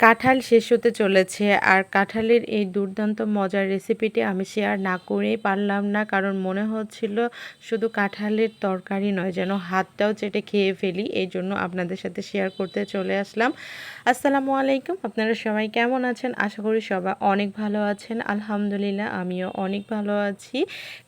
কাঁঠাল শেষ হতে চলেছে আর কাঁঠালের এই দুর্দান্ত মজার রেসিপিটি আমি শেয়ার না করেই পারলাম না, কারণ মনে হচ্ছিল শুধু কাঁঠালের তরকারি নয়, যেন হাতটাও চেটে খেয়ে ফেলি, এই জন্য আপনাদের সাথে শেয়ার করতে চলে আসলাম। আসসালামু আলাইকুম, আপনারা সবাই কেমন আছেন? আশা করি সবাই অনেক ভালো আছেন। আলহামদুলিল্লাহ, আমিও অনেক ভালো আছি।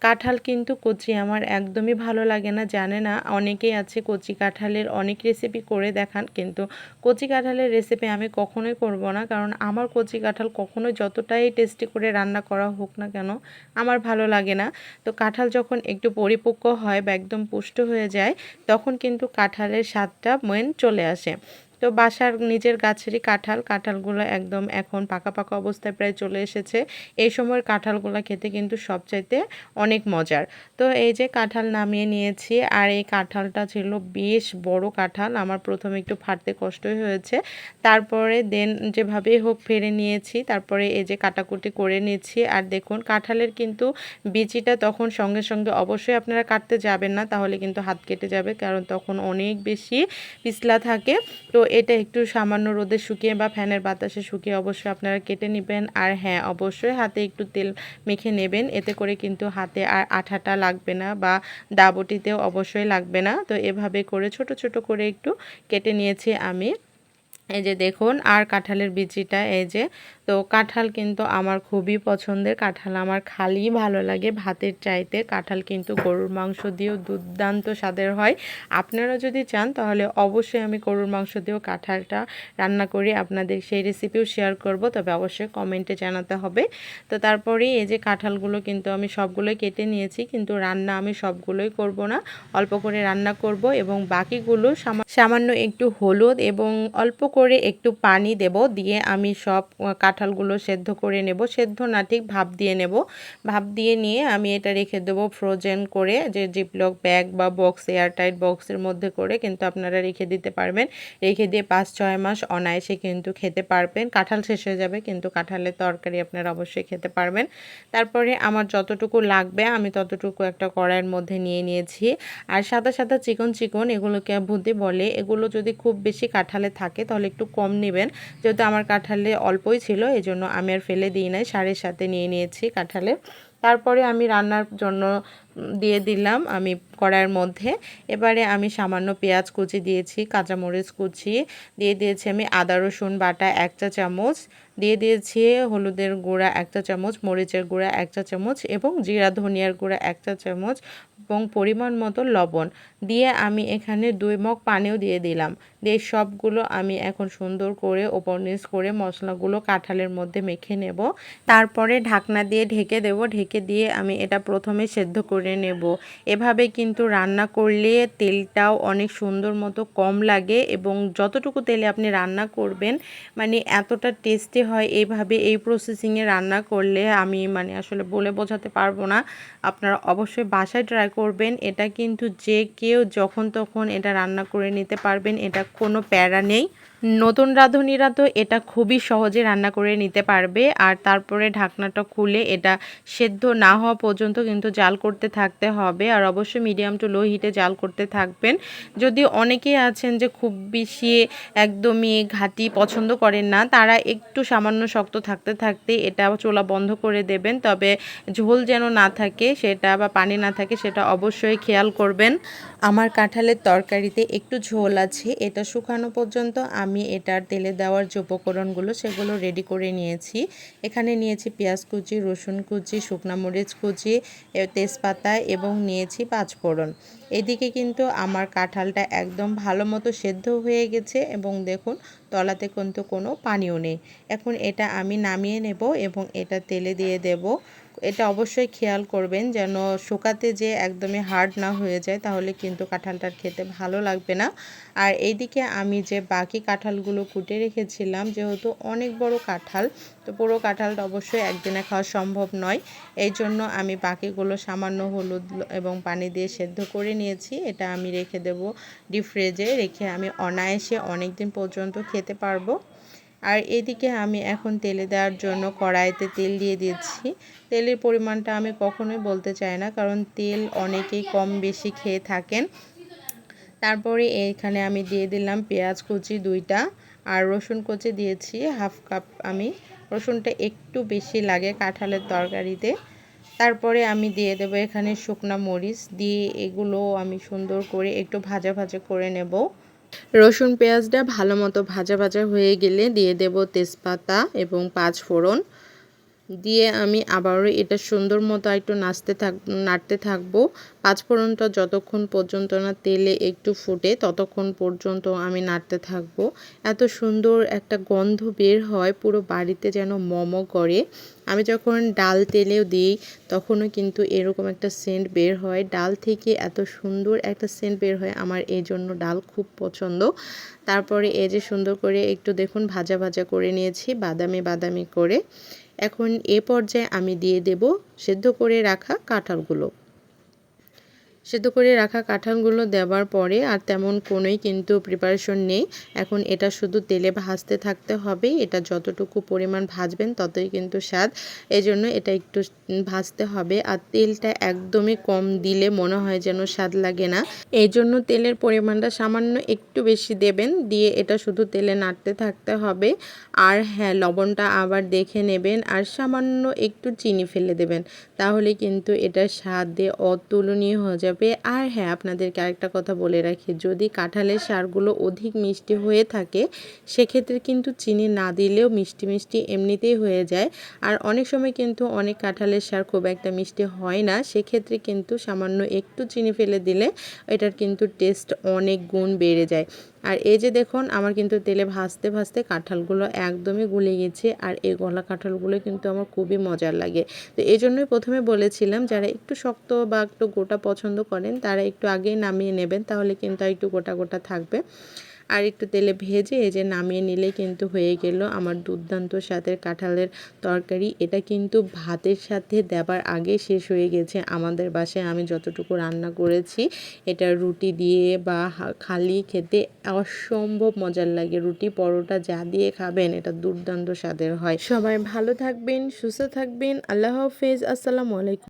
কাঁঠাল কিন্তু কচি আমার একদমই ভালো লাগে না, জানে না, অনেকেই আছে কচি কাঁঠালের অনেক রেসিপি করে দেখান, কিন্তু কচি কাঁঠালের রেসিপি আমি কখনোই করব না, কারণ আমার কচি কাঁঠাল কখনো যতটাই টেস্টি করে রান্না করা হোক না কেন আমার ভালো লাগে না। তো কাঁঠাল যখন একটু পরিপক্ক হয় বা একদম পুষ্ট হয়ে যায়, তখন কিন্তু কাঁঠালের স্বাদটা মেন চলে আসে। তো বাসার নিজের গাছেরই কাঁঠাল, কাঁঠালগুলো একদম এখন পাকা পাকা অবস্থায় প্রায় চলে এসেছে। এই সময়ের কাঁঠালগুলো খেতে কিন্তু সবচাইতে অনেক মজার। তো এই যে কাঁঠাল নামিয়ে নিয়েছি, আর এই কাঁঠালটা ছিল বেশ বড় কাঁঠাল, আমার প্রথমে একটু ফাটতে কষ্টই হয়েছে। তারপরে দেন যেভাবেই হোক ফেরে নিয়েছি, তারপরে এই যে কাটাকুটি করে নিয়েছি। আর দেখুন, কাঁঠালের কিন্তু বিচিটা তখন সঙ্গে সঙ্গে অবশ্যই আপনারা কাটতে যাবেন না, তাহলে কিন্তু হাত কেটে যাবে, কারণ তখন অনেক বেশি পিছলা থাকে। তো এটা একটু সামান্য রোদে শুকিয়ে বা ফ্যানের বাতাসে শুকিয়ে অবশ্যই আপনারা কেটে নেবেন। আর হ্যাঁ অবশ্যই হাতে একটু তেল মেখে নেবেন। এতে করে কিন্তু হাতে আর আঠাটা লাগবে না বা দাবটিতেও অবশ্যই লাগবে না। তো এভাবে করে ছোট ছোট করে একটু কেটে নিয়েছি আমি। এই যে দেখুন, আর কাঁঠালের বিচিটা, এই যে তো কাঁঠাল কিন্তু আমার খুবই পছন্দের। কাঁঠাল আমার খালি ভালো লাগে। ভাতের চাইতে কাঁঠাল কিন্তু গরুর মাংস দিয়েও দুর্দান্ত স্বাদের হয়। আপনারা যদি চান তাহলে অবশ্যই আমি গরুর মাংস দিয়েও কাঁঠালটা রান্না করি। আপনাদের সেই রেসিপিও শেয়ার করব। তবে অবশ্যই কমেন্টে জানাতে হবে। তো তারপরে এই যে কাঁঠালগুলো কিন্তু আমি সবগুলোই কেটে নিয়েছি। কিন্তু রান্না আমি সবগুলোই করব না। অল্প করে রান্না করব এবং বাকিগুলো সামান্য একটু হলুদ এবং অল্প করে একটু পানি দেব। দিয়ে আমি সব কাঁঠালগুলো সেদ্ধ করে নেব। সেদ্ধ না, ঠিক ভাপ দিয়ে নেব। ভাপ দিয়ে নিয়ে আমি এটা রেখে দেবো ফ্রোজেন করে। যে জিপলক ব্যাগ বা বক্স এয়ারটাইট বক্সের মধ্যে করে কিন্তু আপনারা রেখে দিতে পারবেন। রেখে দিয়ে পাঁচ, ছয় মাস অনায়াসে কিন্তু খেতে পারবেন। কাঁঠাল শেষ হয়ে যাবে কিন্তু কাঁঠালের তরকারি আপনারা অবশ্যই খেতে পারবেন। তারপরে আমার যতটুকু লাগবে আমি ততটুকু একটা কড়াইয়ের মধ্যে নিয়ে নিয়েছি। আর সাদা সাদা চিকন চিকন এগুলোকে বুদ্ধি বলে এগুলো যদি খুব বেশি কাঁঠালে থাকে তাহলে একটু কম নেবেন। যেহেতু আমার কাঁঠালে অল্পই ছিল এই জন্য আমি আর ফেলে দিই নাই। সারের সাথে নিয়ে নিয়েছি কাঁঠালে। তারপরে আমি রান্নার জন্য দিয়ে দিলাম আমি কড়াইয়ের মধ্যে। এবারে আমি সামান্য পেঁয়াজ কুচি দিয়েছি, কাঁচামরিচ কুচি দিয়ে দিয়েছি আমি আদা, রসুন বাটা এক চা চামচ। দিয়ে দিয়েছি হলুদের গুঁড়া এক চা চামচ, মরিচের গুঁড়া এক চা চামচ এবং জিরা, ধনিয়ার গুঁড়া এক চা চামচ। এবং পরিমাণ মতো লবণ দিয়ে আমি এখানে দুই মগ পানিও দিয়ে দিলাম। দিয়ে সবগুলো আমি এখন সুন্দর করে ওপর নিচ করে মশলাগুলো কাঁঠালের মধ্যে মেখে নেব। তারপরে ঢাকনা দিয়ে ঢেকে দেব। ঢেকে দিয়ে আমি এটা প্রথমে সেদ্ধ করে নেব। এভাবে কিন্তু রান্না করলে তেলটাও অনেক সুন্দর মতো কম লাগে এবং যতটুকু তেলে আপনি রান্না করবেন মানে এতটা টেস্টি হয় এইভাবে এই প্রসেসিংয়ে রান্না করলে আমি মানে আসলে বলে বোঝাতে পারব না। আপনারা অবশ্যই বাসায় ট্রাই করবেন, এটা কিন্তু যে কেউ যখন তখন এটা রান্না করে নিতে পারবেন, এটা কোনো প্যারা নেই। নতুন রাঁধুনিরা তো এটা খুবই সহজে রান্না করে নিতে পারবে, আর তারপরে ঢাকনাটা খুলে এটা সেদ্ধ না হওয়া পর্যন্ত কিন্তু জাল করতে থাকতে হবে, আর অবশ্যই মিডিয়াম টু লো হিটে জাল করতে থাকবেন। যদি অনেকেই আছেন যে খুব বেশি একদমই ঘাটি পছন্দ করেন না, তারা একটু সামান্য শক্ত থাকতে থাকতে এটা চোলা বন্ধ করে দেবেন, তবে ঝোল যেন না থাকে সেটা বা পানি না থাকে সেটা অবশ্যই খেয়াল করবেন। আমার কাঁঠালের তরকারিতে একটু ঝোল আছে, এটা শুকানো পর্যন্ত আমি এটার তেলে দেওয়ার যে উপকরণগুলো সেগুলো রেডি করে নিয়েছি। এখানে নিয়েছি পেঁয়াজ কুচি, রসুন কুচি শুকনামরিচ কুচি তেজপাতা এবং নিয়েছি পাঁচফোড়ন। এদিকে কিন্তু আমার কাঁঠালটা একদম ভালো মতো সেদ্ধ হয়ে গেছে এবং দেখুন তলাতে কিন্তু কোনো পানিও নেই। এখন এটা আমি নামিয়ে নেব এবং এটা তেলে দিয়ে দেব। এটা অবশ্যই খেয়াল করবেন যেন শুকাতে যে একদমই হার্ড না হয়ে যায়, তাহলে কিন্তু কাঁঠালটার খেতে ভালো লাগবে না। আর এইদিকে আমি যে বাকি কাঁঠালগুলো কুটে রেখেছিলাম, যেহেতু অনেক বড় কাঁঠাল, তো পুরো কাঁঠালটা অবশ্যই একদিনে খাওয়া সম্ভব নয়। এই জন্য আমি বাকিগুলো সামান্য হলুদ এবং পানি দিয়ে সেদ্ধ করে নিয়েছি। এটা আমি রেখে দেব ডিপ ফ্রিজে। রেখে আমি অনায়াসে অনেক দিন পর্যন্ত খেতে পারব। আর এদিকে আমি এখন তেলে দেওয়ার জন্য কড়াইতে তেল দিয়ে দিচ্ছি। তেলের পরিমাণটা আমি কখনোই বলতে চাই না, কারণ তেল অনেকেই কম বেশি খেয়ে থাকেন। তারপরে এখানে আমি দিয়ে দিলাম পেঁয়াজ কুচি দুইটা আর রসুন কুচি দিয়েছি, হাফ কাপ আমি। রসুনটা একটু বেশি লাগে কাঁঠালের তরকারিতে। তারপরে আমি দিয়ে দেবো এখানে শুকনা মরিচ, দিয়ে এগুলো আমি সুন্দর করে একটু ভাজা ভাজা করে নেব। রসুন পেঁয়াজটা ভালো মতো ভাজা ভাজা হয়ে গেলে দিয়ে দেব তেজপাতা এবং পাঁচ ফোড়ন। দিয়ে আমি আবারও এটা সুন্দর মতো একটু নাচতে থাক, নাড়তে থাকব। পাঁচফোড়নটা যতক্ষণ পর্যন্ত না তেলে একটু ফুটে, ততক্ষণ পর্যন্ত আমি নাড়তে থাকব। এত সুন্দর একটা গন্ধ বের হয়, পুরো বাড়িতে যেন মমো করে। আমি যখন ডাল তেলেও দিই, তখনও কিন্তু এরকম একটা সেন্ট বের হয়। ডাল থেকে এত সুন্দর একটা সেন্ট বের হয়, আমার এই জন্য ডাল খুব পছন্দ। তারপরে এই যে সুন্দর করে একটু দেখুন, ভাজা ভাজা করে নিয়েছি, বাদামি বাদামি করে। এখন এ পর্যায়ে আমি দিয়ে দেব সেদ্ধ করে রাখা কাঁঠালগুলো। সেদ্ধ করে রাখা কাঁঠালগুলো দেওয়ার পরে আর তেমন কোনোই কিন্তু প্রিপারেশন নেই। এখন এটা শুধু তেলে ভাজতে থাকতে হবে, এটা যতটুকু পরিমাণ ভাজবেন ততই কিন্তু স্বাদ। এই জন্য এটা একটু ভাজতে হবে আর তেলটা একদমই কম দিলে মনে হয় যেন স্বাদ লাগে না। এই জন্য তেলের পরিমাণটা সামান্য একটু বেশি দেবেন, দিয়ে এটা শুধু তেলে নাড়তে থাকতে হবে। আর হ্যাঁ লবণটা আবার দেখে নেবেন আর সামান্য একটু চিনি ফেলে দেবেন, তাহলে কিন্তু এটা স্বাদে অতুলনীয় হয়ে যাবে। যাবে আর হ্যাঁ আপনাদেরকে আরেকটা কথা বলে রাখি, যদি কাঁঠালের সারগুলো অধিক মিষ্টি হয়ে থাকে, সেক্ষেত্রে কিন্তু চিনি না দিলেও মিষ্টি মিষ্টি এমনিতেই হয়ে যায়। আর অনেক সময় কিন্তু অনেক কাঁঠালের সার খুব একটা মিষ্টি হয় না, সেক্ষেত্রে কিন্তু সামান্য একটু চিনি ফেলে দিলে এটার কিন্তু টেস্ট অনেক গুণ বেড়ে যায়। আর এই যে দেখুন, আমার কিন্তু তেলে ভাজতে ভাজতে কাঁঠালগুলো একদমই গুলে গেছে, আর এই গলা কাঁঠালগুলো কিন্তু আমার খুবই মজার লাগে। তো এই জন্যই প্রথমে বলেছিলাম, যারা একটু শক্ত বা একটু গোটা পছন্দ করেন, তারা একটু আগেই নামিয়ে নেবেন, তাহলে কিন্তু একটু গোটা গোটা থাকবে। আর একটু তেলে ভেজে এই যে নামিয়ে নিলে কিন্তু হয়ে গেল আমার দুর্দান্ত স্বাদের কাঁঠালের তরকারি। এটা কিন্তু ভাতের সাথে দেবার আগে শেষ হয়ে গেছে আমাদের বাসায়। আমি যতটুকু রান্না করেছি, এটা রুটি দিয়ে বা খালি খেতে অসম্ভব মজার লাগে। রুটি পরোটা যা দিয়ে খাবেন, এটা দুর্দান্ত স্বাদের হয়। সবাই ভালো থাকবেন, সুস্থ থাকবেন। আল্লাহ হাফেজ। আসসালামু আলাইকুম।